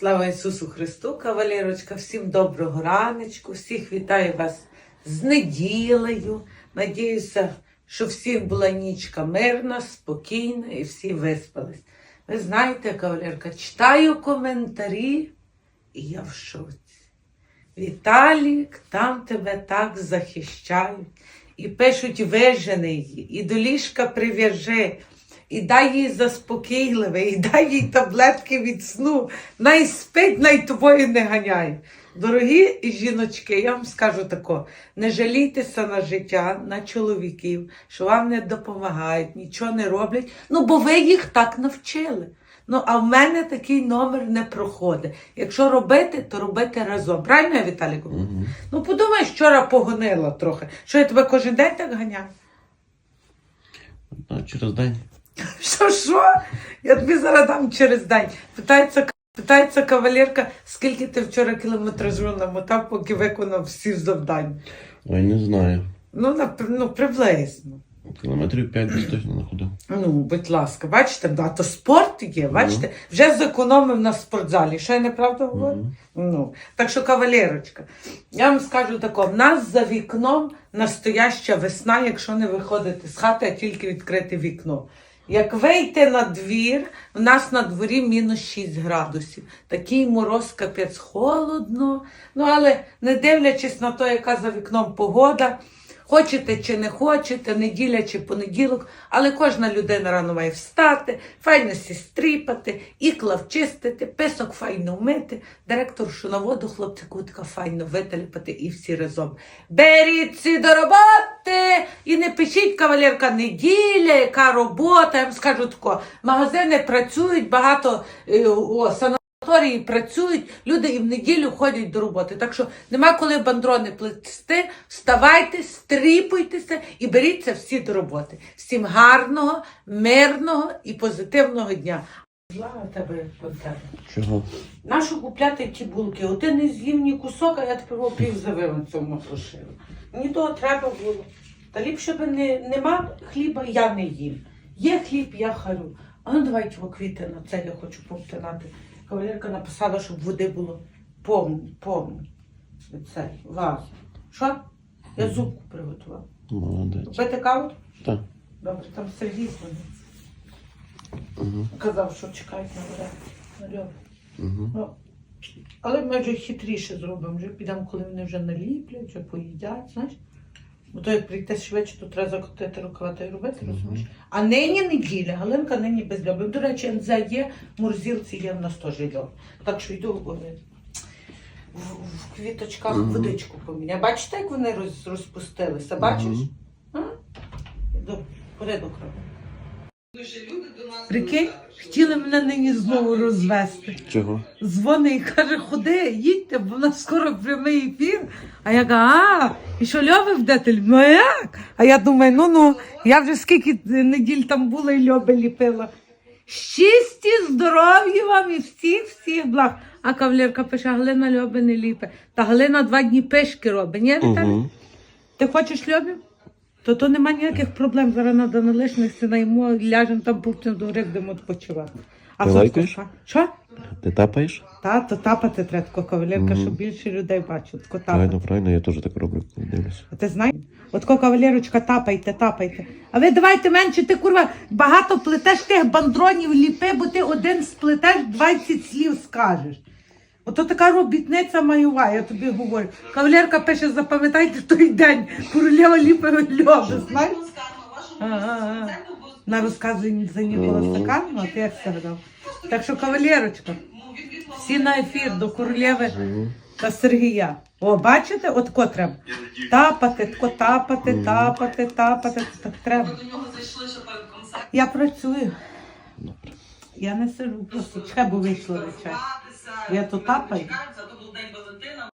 Слава Ісусу Христу, кавалерочка, всім доброго раночку, всіх вітаю вас з неділею. Надіюся, що всім була нічка мирна, спокійна і всі виспались. Ви знаєте, кавалерка, читаю коментарі, і я в шоці. Віталік, там тебе так захищають. І пишуть, вижени її, і до ліжка прив'яжи, і дай їй заспокійливе, і дай їй таблетки від сну. Най спить, най тобою не ганяє. Дорогі жіночки, я вам скажу тако: не жалійтеся на життя, на чоловіків, що вам не допомагають, нічого не роблять. Ну, бо ви їх так навчили. Ну, а в мене такий номер не проходить. Якщо робити, то робити разом. Правильно, я, Віталіку? Угу. Ну, подумай, вчора погонила трохи. Що я тебе кожен день так ганяю? Через день. Що, що? Я тобі зараз дам через день. Питається, питається кавалерка, скільки ти вчора кілометражу намотав, поки виконав всі завдання. Ой, не знаю. Ну, нап- ну приблизно. Кілометрів 5 десь точно находив. Ну, будь ласка, бачите, да, то спорт є, бачите, вже зекономив на спортзалі. Що я неправда говорю? Ну, так що, кавалерочка, я вам скажу тако, в нас за вікном настояща весна, якщо не виходити з хати, а тільки відкрити вікно. Як вийти на двір, в нас на дворі мінус 6 градусів. Такий мороз капець холодно. Ну, але не дивлячись на те, яка за вікном погода, хочете чи не хочете, неділя чи понеділок, але кожна людина рано має встати, файно сі стріпати, ікла вчистити, писок файно вмити, директоршу на воду, хлопця кутка файно виталіпати і всі разом. Беріться до роботи і не пишіть, кавалерка, неділя, яка робота. Я вам скажу тако, магазини працюють, багато е, о, санаторії працюють, люди і в неділю ходять до роботи. Так що нема коли бандрони плести. Вставайте, стріпуйтеся і беріться всі до роботи. Всім гарного, мирного і позитивного дня. Зла тебе контент. Чого? Нашу купляти ті булки. Ти не з'їв ні кусок, а я тепер опів завив на цьому прошила. Мені того треба було. Та ліпше би не, нема хліба, я не їм. Є хліб, я харю. А ну давайте квіти на це я хочу повтинати. Кавалерка написала, щоб води було повно, повно. Це вазу. Що? Я зубку приготувала. Молодець. Пити каву? Так. Добре, там Сергій дзвонив. Угу. Казав, що чекають на мене. Угу. Ну, але ми вже хитріше зробимо. Вже підемо, коли вони вже наліплять, вже поїдять, знаєш. Бо то як прийти швидше, то треба закотити рукава та й робити, розумієш? А нині неділя, Галинка нині без льоби. До речі, НЗ є, в морзілці є в нас теж льоб. Так що йду в, в, в квіточках Мгм. водичку поміняю. Бачите, як вони роз, розпустилися? Бачиш? Мгм. Іду, порядок роблю. Прикинь, хотіли мене нині знову розвести. Чого? Дзвонить і каже, ходи, їдьте, бо в нас скоро прямий ефір. А я кажу, а, і що Льови вдете? Ну як? А я думаю, ну ну, я вже скільки неділь там була і Льоби ліпила. Щасті, здоров'я вам і всіх, всіх благ. А кавалерка пише, Галина Льоби не ліпе. Та Галина два дні пишки робить, ні, Віталій? Угу. Ти хочеш Льобів? То то нема ніяких проблем. Зараз треба на лишних синаємо, ляжемо там пупцем до гри, будемо відпочивати. А Ти що лайкаєш? таке? Що? Ти тапаєш? Та, то тапати треба тако кавалерка, щоб більше людей бачили. Тако тапати. Правильно, правильно, я теж так роблю, коли дивлюся. А ти знаєш? От тако кавалерочка, тапайте, тапайте. А ви давайте менше, ти курва багато плетеш тих бандронів ліпи, бо ти один сплетеш, 20 слів скажеш. Ото така робітниця майова, я тобі говорю. Кавалерка пише, запам'ятайте той день, королева ліпить льоби, знаєш? На розказі за Нікола Мгм. Стакану, ти як сказав. Так що, кавалерочка, всі на ефір до королеви та Сергія. О, бачите, от ко треба. Тапати, тако тапати, тапати, тапати. Так треба. Я працюю. Я не сижу, просто чекай, бо вийшла вечер. Я то тапаю. Чекають за